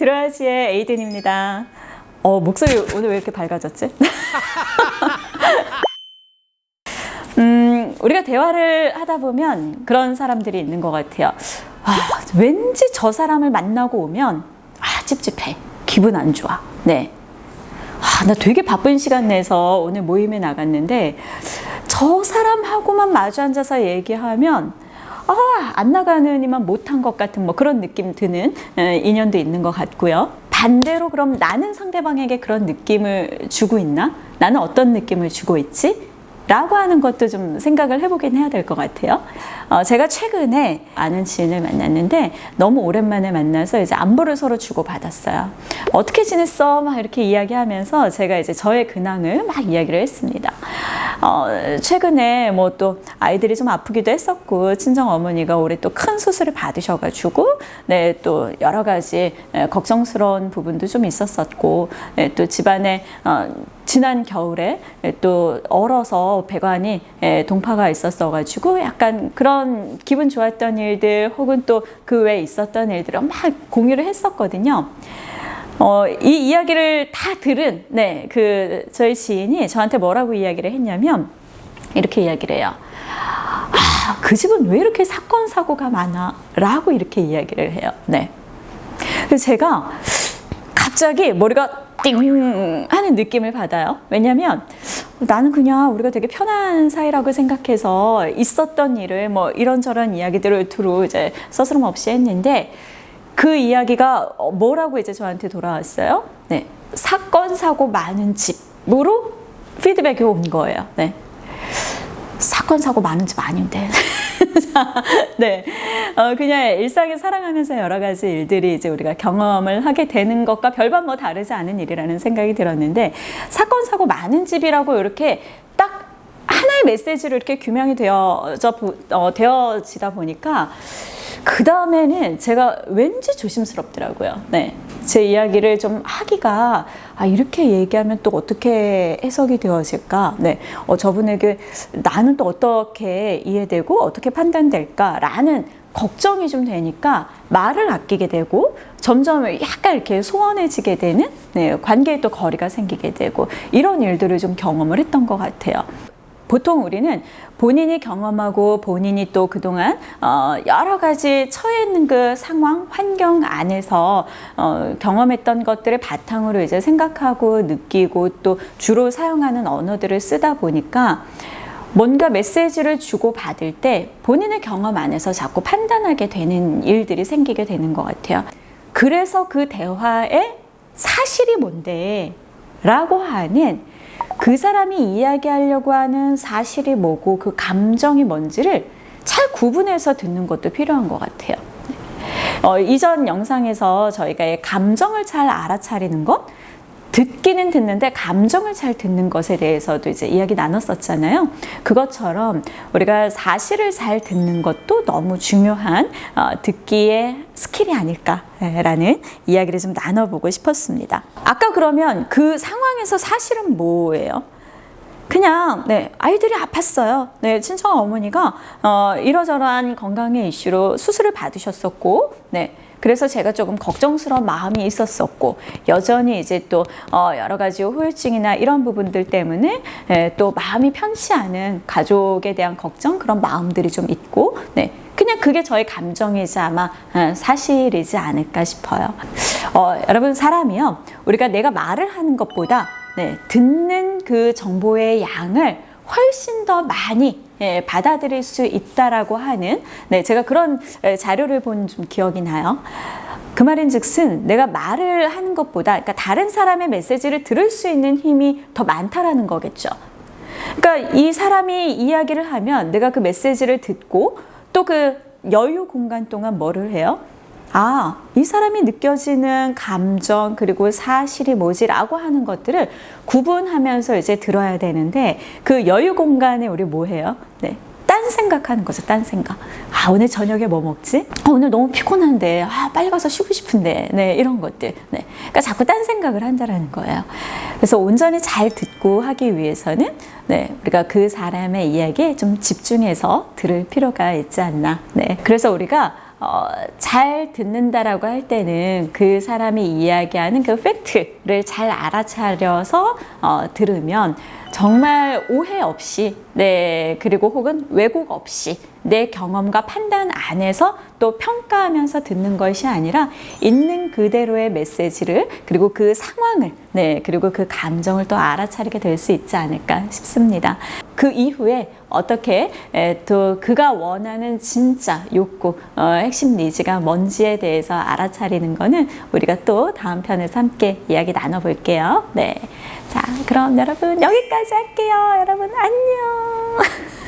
들어야지의 에이든입니다. 어, 목소리 오늘 왜 이렇게 밝아졌지? 음, 우리가 대화를 하다 보면 그런 사람들이 있는 것 같아요. 아, 왠지 저 사람을 만나고 오면 아, 찝찝해. 기분 안 좋아. 네. 아, 나 되게 바쁜 시간 내서 오늘 모임에 나갔는데 저 사람하고만 마주 앉아서 얘기하면 아, 안 나가느니만 못한 것 같은 뭐 그런 느낌 드는 에, 인연도 있는 것 같고요. 반대로 그럼 나는 상대방에게 그런 느낌을 주고 있나? 나는 어떤 느낌을 주고 있지? 라고 하는 것도 좀 생각을 해보긴 해야 될 것 같아요. 어, 제가 최근에 아는 지인을 만났는데 너무 오랜만에 만나서 이제 안부를 서로 주고받았어요. 어떻게 지냈어? 막 이렇게 이야기하면서 제가 이제 저의 근황을 막 이야기를 했습니다. 어, 최근에 뭐 또 아이들이 좀 아프기도 했었고 친정 어머니가 올해 또 큰 수술을 받으셔가지고 네 또 여러 가지 에, 걱정스러운 부분도 좀 있었었고 네, 또 집안에 어, 지난 겨울에 또 얼어서 배관이 에, 동파가 있었어가지고 약간 그런 기분 좋았던 일들 혹은 또 그 외에 있었던 일들을 막 공유를 했었거든요. 어, 이 이야기를 다 들은 네, 그 저희 지인이 저한테 뭐라고 이야기를 했냐면 이렇게 이야기를 해요. 아, 그 집은 왜 이렇게 사건 사고가 많아? 라고 이렇게 이야기를 해요. 네. 그래서 제가 갑자기 머리가 띵 하는 느낌을 받아요. 왜냐면 나는 그냥 우리가 되게 편한 사이라고 생각해서 있었던 일을 뭐 이런저런 이야기들을 두루 이제 서스럼 없이 했는데 그 이야기가 뭐라고 이제 저한테 돌아왔어요? 네. 사건, 사고 많은 집으로 피드백이 온 거예요. 네. 사건, 사고 많은 집 아닌데. 네. 어, 그냥 일상에 살아가면서 여러 가지 일들이 이제 우리가 경험을 하게 되는 것과 별반 뭐 다르지 않은 일이라는 생각이 들었는데 사건, 사고 많은 집이라고 이렇게 딱 하나의 메시지로 이렇게 규명이 되어져, 어, 되어지다 보니까 그 다음에는 제가 왠지 조심스럽더라고요. 네. 제 이야기를 좀 하기가 아 이렇게 얘기하면 또 어떻게 해석이 되어질까? 네, 어, 저분에게 나는 또 어떻게 이해되고 어떻게 판단될까라는 걱정이 좀 되니까 말을 아끼게 되고 점점 약간 이렇게 소원해지게 되는 네, 관계에 또 거리가 생기게 되고 이런 일들을 좀 경험을 했던 것 같아요. 보통 우리는 본인이 경험하고 본인이 또 그동안 어 여러 가지 처해 있는 그 상황, 환경 안에서 어 경험했던 것들을 바탕으로 이제 생각하고 느끼고 또 주로 사용하는 언어들을 쓰다 보니까 뭔가 메시지를 주고 받을 때 본인의 경험 안에서 자꾸 판단하게 되는 일들이 생기게 되는 것 같아요. 그래서 그 대화의 사실이 뭔데? 라고 하는 그 사람이 이야기하려고 하는 사실이 뭐고 그 감정이 뭔지를 잘 구분해서 듣는 것도 필요한 것 같아요. 어, 이전 영상에서 저희가 감정을 잘 알아차리는 것, 듣기는 듣는데 감정을 잘 듣는 것에 대해서도 이제 이야기 나눴었잖아요. 그것처럼 우리가 사실을 잘 듣는 것도 너무 중요한 어, 듣기의 스킬이 아닐까라는 이야기를 좀 나눠보고 싶었습니다. 아까 그러면 그 상황에서 사실은 뭐예요? 그냥 네 아이들이 아팠어요. 네 친정 어머니가 어, 이러저러한 건강의 이슈로 수술을 받으셨었고 네. 그래서 제가 조금 걱정스러운 마음이 있었었고 여전히 이제 또 어, 여러 가지 후유증이나 이런 부분들 때문에 예, 또 마음이 편치 않은 가족에 대한 걱정 그런 마음들이 좀 있고 네. 그냥 그게 저의 감정이자 아마 어, 사실이지 않을까 싶어요. 어, 여러분 사람이요 우리가 내가 말을 하는 것보다 네, 듣는 그 정보의 양을 훨씬 더 많이 예, 받아들일 수 있다라고 하는 네, 제가 그런 예, 자료를 본 좀 기억이 나요. 그 말인즉슨 내가 말을 하는 것보다 그러니까 다른 사람의 메시지를 들을 수 있는 힘이 더 많다라는 거겠죠. 그러니까 이 사람이 이야기를 하면 내가 그 메시지를 듣고 또 그 여유 공간 동안 뭐를 해요? 아, 이 사람이 느껴지는 감정 그리고 사실이 뭐지라고 하는 것들을 구분하면서 이제 들어야 되는데 그 여유 공간에 우리 뭐 해요? 네. 딴 생각하는 거죠. 딴 생각. 아, 오늘 저녁에 뭐 먹지? 아, 오늘 너무 피곤한데. 아, 빨리 가서 쉬고 싶은데. 네, 이런 것들. 네. 그러니까 자꾸 딴 생각을 한다라는 거예요. 그래서 온전히 잘 듣고 하기 위해서는 네, 우리가 그 사람의 이야기에 좀 집중해서 들을 필요가 있지 않나. 네. 그래서 우리가 어, 잘 듣는다라고 할 때는 그 사람이 이야기하는 그 팩트를 잘 알아차려서 어, 들으면 정말 오해 없이, 네, 그리고 혹은 왜곡 없이 내 경험과 판단 안에서 또 평가하면서 듣는 것이 아니라 있는 그대로의 메시지를 그리고 그 상황을, 네, 그리고 그 감정을 또 알아차리게 될 수 있지 않을까 싶습니다. 그 이후에 어떻게 에, 또 그가 원하는 진짜 욕구, 어, 핵심 니즈가 뭔지에 대해서 알아차리는 거는 우리가 또 다음 편에서 함께 이야기 나눠볼게요. 네. 자, 그럼 여러분 여기까지 할게요. 여러분 안녕.